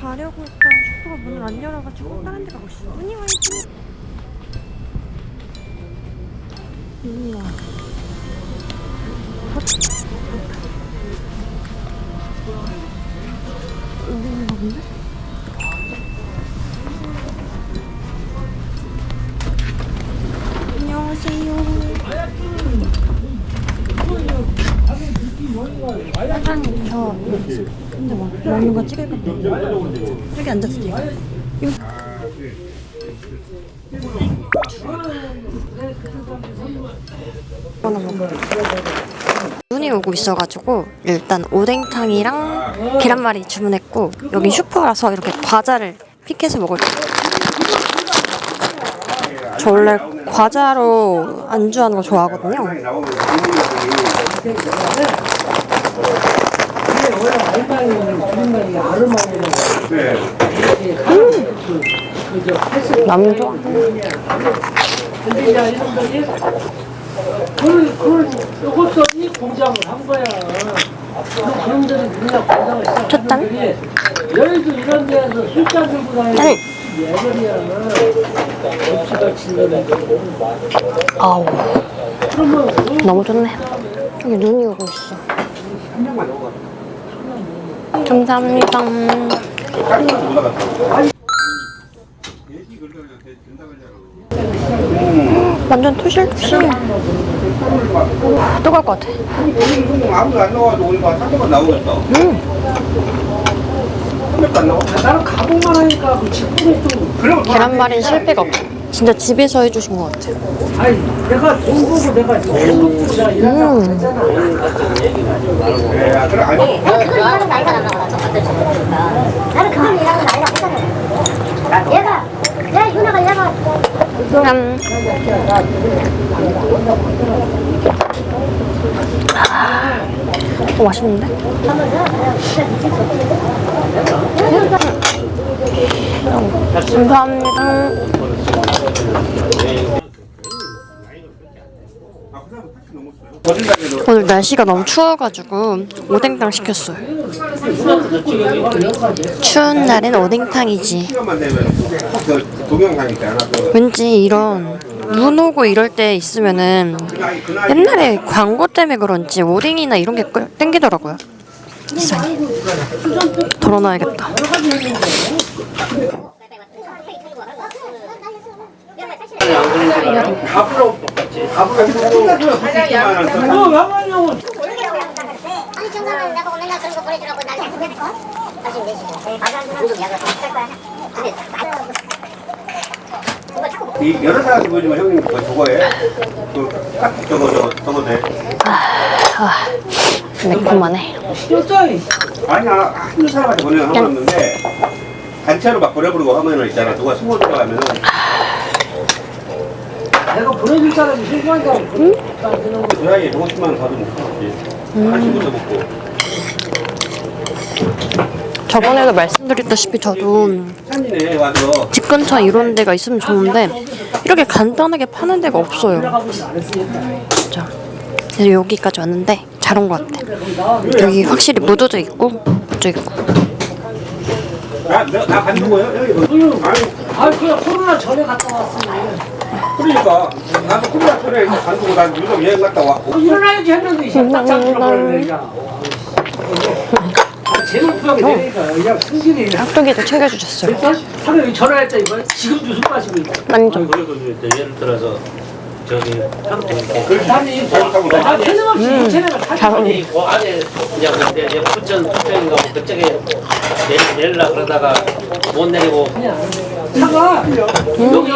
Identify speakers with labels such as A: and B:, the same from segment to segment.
A: 가려고 했던 슈퍼가 문을 안 열어가지고 다른 데 가고 있어. 눈이 와 있지? 눈이 와. 여기인가 본데? 안녕하세요. 사장님 저 근데 뭐 먹는 거 찍을까 봐 여기 앉아서 찍어 눈이 오고 있어가지고 일단 오뎅탕이랑 계란말이 주문했고 여기 슈퍼라서 이렇게 과자를 픽해서 먹을 저 원래 과자로 안주하는 거 좋아하거든요 남좋아
B: 그걸, 그걸, 이것저기 공장을 한 거야. 그런 데는 그냥 공장을 시작한
A: 첫단?
B: 분들이 여의도 이런 데에서 술잔 들고 다니는
A: 응.
B: 예절이야. 친다는
A: 아우 너무 좋네 여기 눈이 오고 있어 감사합니다 완전 토실토실 또 갈 것 같아
C: 아무도 안 나와도 오늘 봐 상대만 나오겠다.
A: 음.
C: 한 명도 안 나와.
B: 나는 가보만 하니까 그 직분이 좀.
C: 그럼
A: 계란말이는 실패가 없어 진짜 집에서 해주신 것 같아
B: 아니, 내가 돈 보고 내가 내가 일한다고
A: 음.
B: 했잖아.
D: 나는 그걸 일하는 거 아니잖아 나랑 똑같은 소리니까 나는 그걸 일하는 거 아니라고 했잖아 얘가 야 유나가 얘가
A: 음. 어, 맛있는데? 감사합니다. 오늘 날씨가 너무 추워가지고 오뎅탕 시켰어요. 추운 날엔 오뎅탕이지. 왠지 이런 눈 오고 이럴 때 있으면은 옛날에 광고 때문에 그런지 오뎅이나 이런 게 끌- 땡기더라고요. 이상해. 덜어놔야겠다.
D: 아니 내가 그런 거 보내주라고 날 다시 할 거야 근데
C: 이 여러 사람한테 보여주면 형님 그거 저거에 그딱 저거 저거 저거 돼.
A: 아, 매콤하네.
B: 여자이
C: 아니야 한 사람한테 보내는 한 없는데 단체로 막 보내버리고 하면은 있잖아. 누가 숨어 들어가면은
B: 내가 보내줄 사람이 되는 거.
C: 그 사이에 조금씩만 받으면 되지. 한식부터 먹고.
A: 저번에도 말씀드렸다시피 저도
C: 산이네 와서
A: 집 근처 이런 데가 있으면 좋은데 이렇게 간단하게 파는 데가 없어요.
B: 않았으니까.
A: 진짜. 그래서 여기까지 왔는데 잘 온 것 같아. 여기 확실히 무드도 있고 묻도 있고.
C: 나나 거예요? 여기 뭐. 아,
B: 그냥 코로나 전에 갔다 왔으니.
C: 그러니까 나도 코로나 전에 가지고 난 유럽 여행 갔다 왔고.
B: 어, 일어나야지 했는데 이제 딱딱 들어버리니까. 아, 제일 부하게 되니까 그냥 승진이
A: 깍두기도 챙겨주셨어요.
B: 사장님이 전화했다 이거 지금도 술 마시고 있다.
A: 만족.
E: 그리고 이제 예를 들어서 저기 평택
C: 잘못하고
B: 나
A: 음.
B: 이체내가 타지
A: 잘
E: 아니 그 안에 그냥 그때 이제 부천 부천인가 뭐 그쪽에 내, 내리려 그러다가 못 내리고
B: 차가
E: 여기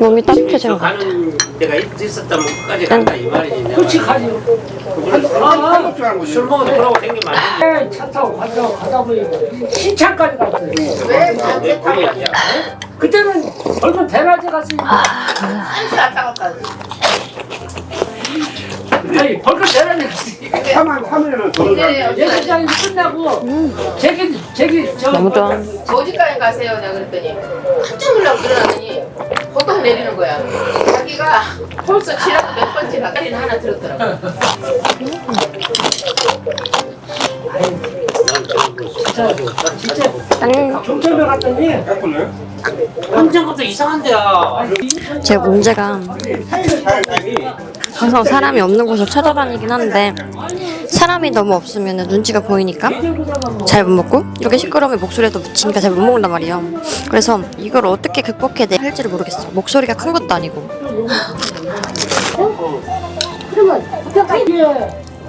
A: 몸이. 따뜻해진 것
E: 가는 데가 있- 있었다면 끝까지 간다 이 말이지 내가.
B: 그렇지 가지.
E: 술 먹어도 그러고 생기면
B: 안차 타고 가다 가다 보니까 신창까지 갔어요.
E: 돼. 내 거야
B: 그때는 얼마 대낮에 갔으니까. 아니 벌써 대낮에 갔으니까.
C: 3만 3일은 돈을 가는데
B: 예술장에서 끝나고 제기 제기 저
A: 너무 좋아.
F: 어디까지 가세요? 내가 그랬더니 깜짝 놀라고 일어나더니 보통 내리는 거야. 자기가 벌써 지나고 몇 번째가 까리는 하나 들었더라고.
E: 난 저기 진짜
A: 짠.
B: 경찰에 갔더니
E: 언젠가부터 이상한 데야.
A: 제 문제가 항상 사람이 없는 곳을 찾아다니긴 하는데 사람이 너무 없으면 눈치가 보이니까 잘 못 먹고 이렇게 시끄러우면 목소리에도 묻히니까 잘 못 먹는단 말이에요. 그래서 이걸 어떻게 극복해야 할지를 모르겠어. 목소리가 큰 것도 아니고.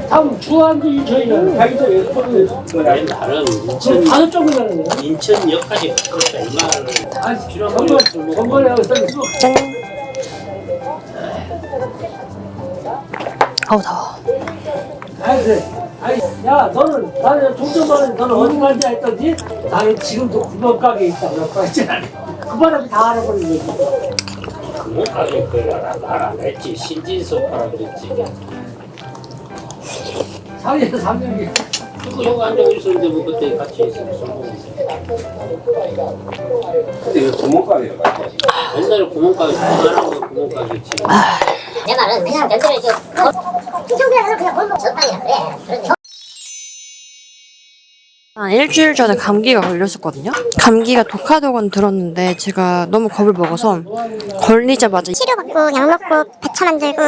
B: 다음 주한지 저희는
E: 왜 나는
B: 지금
E: 인천
B: 다섯 정도라는 거예요.
E: 인천역까지 그렇게 얼마나
B: 아,
E: 필요한
B: 하고 있었는데
A: 짠. 어우 더워.
B: 아이 그래. 아이 야 너는 나는 동전만은 너는 어디 갈지 했더니 나는 지금도 9번 가게에 있다 그랬고 했잖아. 그 바람이 다 알아버린 거지.
E: 그거 가지고 그걸 알아 안 했지 신진소파라 그랬지.
B: 상해에서 3년이
E: 그거 여기 앉아 있었는데 뭐 그때 같이 있으면 먹는데.
C: 근데 왜 구멍가게를 갔지?
E: 옛날에 구멍가게 거 구멍가게지.
D: 내 말은 그냥 면세를 지 금 이정도에서 그냥 골목 적당이라 그래. 그런데
A: 한 일주일 전에 감기가 걸렸었거든요. 감기가 독하다고는 들었는데 제가 너무 겁을 먹어서 걸리자마자
G: 치료받고 약 먹고 배차 만들고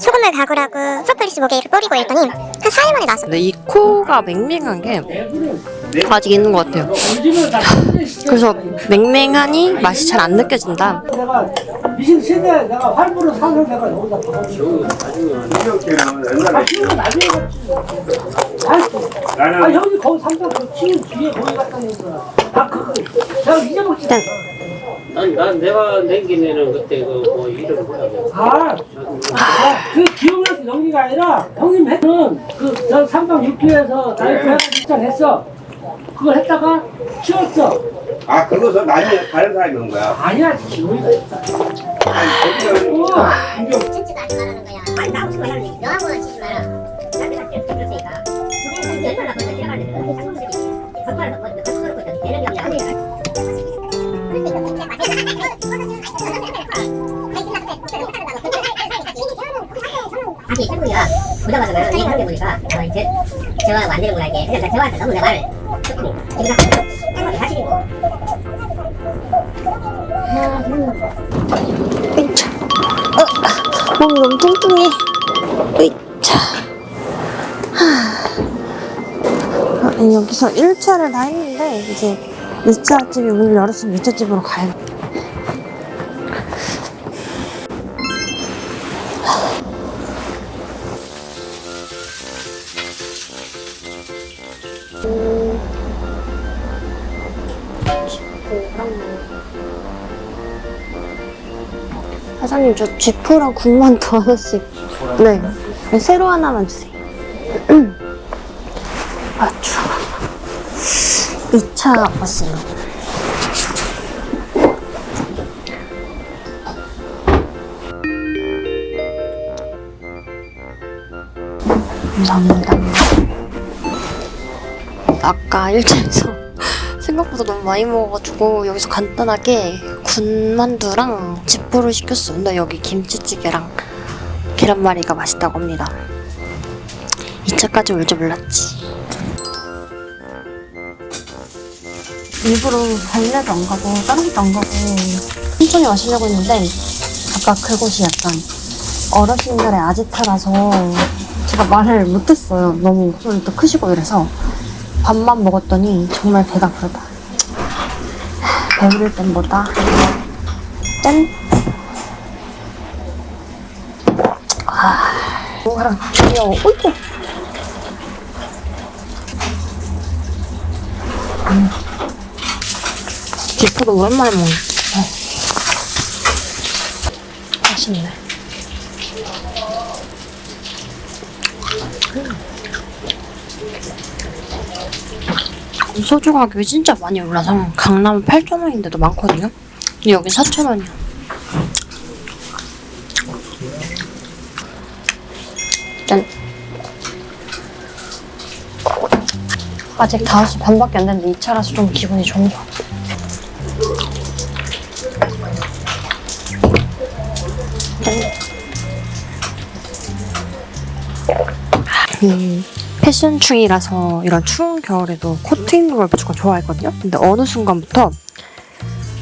G: 소금을 가글하고 프로폴리스 목에 뿌리고 이랬더니 한 4일 만에 나왔어요.
A: 근데 이 코가 맹맹한 게 아직 있는 것 같아요. 그래서 맹맹하니 맛이 잘 안 느껴진다.
B: 내가 미신 세대 내가 활부로 사서 내가 여기다 박아주고
C: 이렇게는
B: 아
C: 옛날에
B: 지금 나중에 갔지 아, 아
C: 나는
B: 형이 거기 산다 그 지금 뒤에 거기 갔다는 거야 나 그거 내가 잊어먹지
A: 일단
E: 난, 난 내가 냉기내는 그때 그뭐 이름 뭐야 그
B: 아, 아, 그 기억나서 연기가 아니라 형님 했던 그저 삼방 6기에서 나이 고향 입장했어. 그걸 했다가 치웠어.
C: 아 그거서 나중에 다른 사람이 온 거야.
B: 아니야, 있다.
C: 거기는
B: 오,
D: 진짜 나지 말라는 거야. 아니 나 혹시 말하는 얘기. 너하고는 치지 마라. 나한테 갈게. 그랬으니까. 저기는 열발 나고 있는 지나가는데 그렇게 상품들이 격발을 넣고 있는데 격수 넣고 있는데 매력이 없냐. 아니 태국이가 보자마자 나랑 얘기하는 게 보니까 아 이제 대화가 안 되는구나 이게 그래서 나 대화한테 너무 내 말을
A: 으이차. 어, 몸이 너무 뚱뚱해. 하. 아, 여기서 1차를 다 했는데 이제 2차 집이 문을 열었으면 2차 집으로 가야 사장님 저 쥐포랑 국만두 하나씩 네. 새로 하나만 주세요. 아 추워. 2차 왔어요. 감사합니다. 아까 1차에서 생각보다 너무 많이 먹어가지고 여기서 간단하게 군만두랑 집부를 시켰어요. 근데 여기 김치찌개랑 계란말이가 맛있다고 합니다. 2차까지 올 줄 몰랐지. 일부러 발레도 안 가고 다른 것도 안 가고 천천히 마시려고 했는데 아까 그곳이 약간 어르신들의 아지트라서 제가 말을 못했어요. 너무 목소리도 크시고 이래서 밥만 먹었더니 정말 배가 부르다. 배부를 땐 뭐다? 짠! 아, 뭐랑 귀여워. 어이구! 음. 뒷포도 오랜만에 먹네. 어. 맛있네. 소주 가격이 진짜 많이 올라서 강남은 8,000원인데도 많거든요. 근데 여기 4,000원이야. 짠. 아직 5시 반밖에 안 됐는데 2차라서 좀 기분이 좋은 것 같아. 짠. 음. 패션충이라서 이런 추운 겨울에도 코트 입는 걸 무조건 좋아했거든요. 근데 어느 순간부터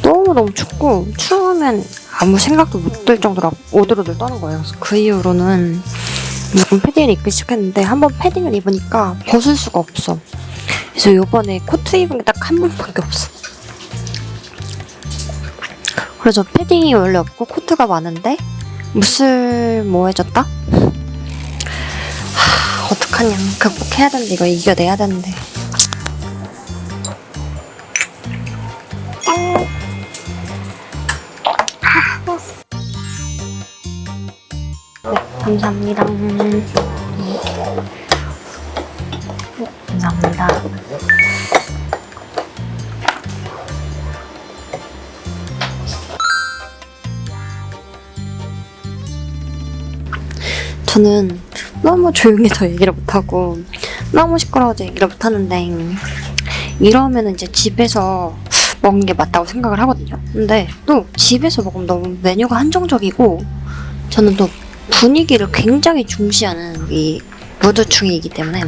A: 너무너무 춥고 추우면 아무 생각도 못 들 정도로 오들오들 떠는 거예요. 그래서 그 이후로는 무조건 패딩을 입기 시작했는데 한번 패딩을 입으니까 벗을 수가 없어. 그래서 요번에 코트 입은 게 딱 한 번밖에 없어. 그래서 패딩이 원래 없고 코트가 많은데 무슬모해졌다? 하, 어떡하냐. 극복해야 되는데 이거 이겨내야 되는데. 네, 감사합니다. 네, 감사합니다. 저는 너무 조용해서 얘기를 못하고 너무 시끄러워서 얘기를 못하는데 이러면 이제 집에서 먹는 게 맞다고 생각을 하거든요. 근데 또 집에서 먹으면 너무 메뉴가 한정적이고 저는 또 분위기를 굉장히 중시하는 이 무드충이기 때문에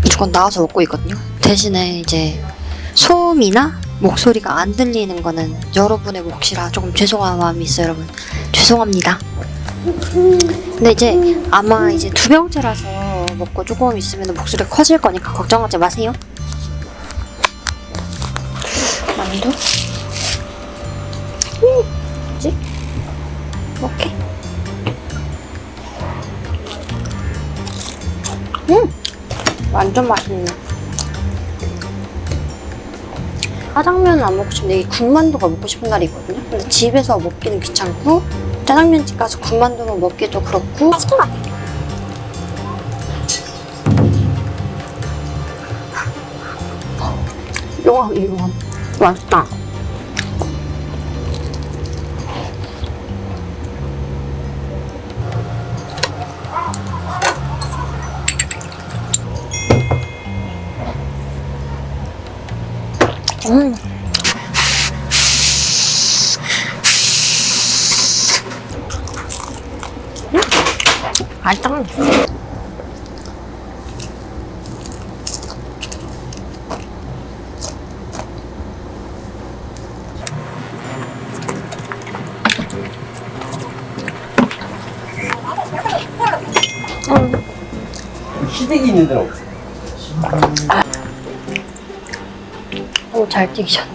A: 무조건 나와서 먹고 있거든요. 대신에 이제 소음이나 목소리가 안 들리는 거는 여러분의 몫이라 조금 죄송한 마음이 있어요, 여러분. 죄송합니다. 근데 이제 아마 이제 두 병째라서 먹고 조금 있으면 목소리가 커질 거니까 걱정하지 마세요. 만두? 음, 뭐지? 오케이. 음, 완전 맛있네. 짜장면은 안 먹고 싶은데 이 군만두가 먹고 싶은 날이 있거든요. 근데 집에서 먹기는 귀찮고 짜장면집 가서 군만두만 먹기도 그렇고
G: 시킨 것 같아.
A: 용암 용암 맛있다. 맛있다.
C: 시댁이 있는 데는 없어.
A: 오, 잘 튀기셨네.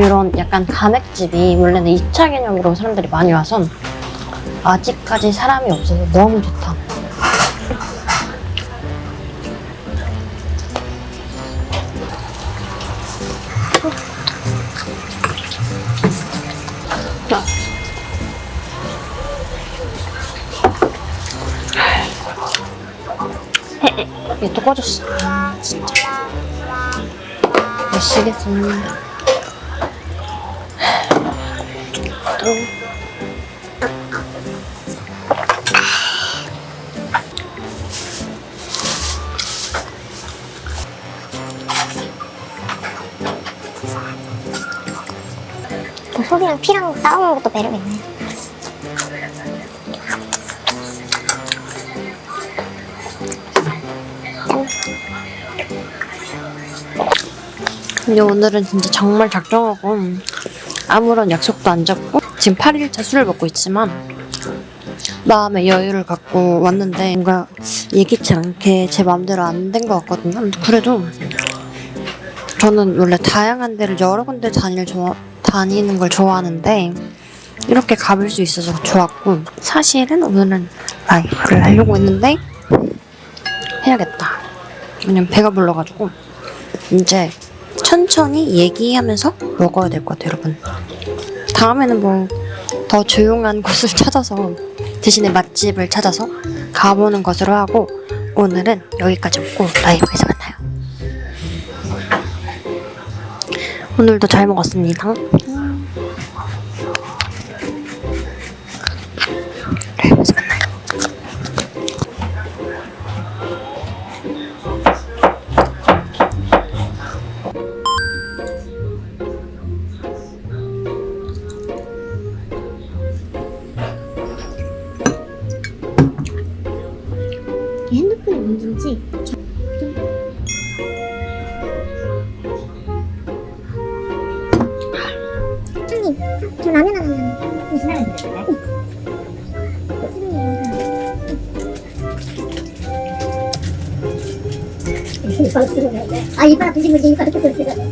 A: 이런 약간 가맥집이 원래는 2차 개념으로 사람들이 많이 와서 아직까지 사람이 없어서 너무 좋다. 얘또 꺼졌어. 미치겠습니다. 또.
G: 그 소리랑 피랑 싸우는 것도 매력 있네.
A: 근데 오늘은 진짜 정말 작정하고 아무런 약속도 안 잡고 지금 8일차 술을 먹고 있지만 마음의 여유를 갖고 왔는데 뭔가 예기치 않게 제 마음대로 안 된 것 같거든요. 그래도 저는 원래 다양한 데를 여러 군데 다닐 좋아, 다니는 걸 좋아하는데 이렇게 가볼 수 있어서 좋았고 사실은 오늘은 라이브를 하려고 했는데 해야겠다. 왜냐면 배가 불러가지고 이제 천천히 얘기하면서 먹어야 될 것 같아요, 여러분. 다음에는 뭐 더 조용한 곳을 찾아서 대신에 맛집을 찾아서 가보는 것으로 하고 오늘은 여기까지 먹고 라이브에서 만나요. 오늘도 잘 먹었습니다.
G: 문제인지. 형님 저 라면 하나만 무슨 아 이빨 드시면 이제 이빨 드시면 이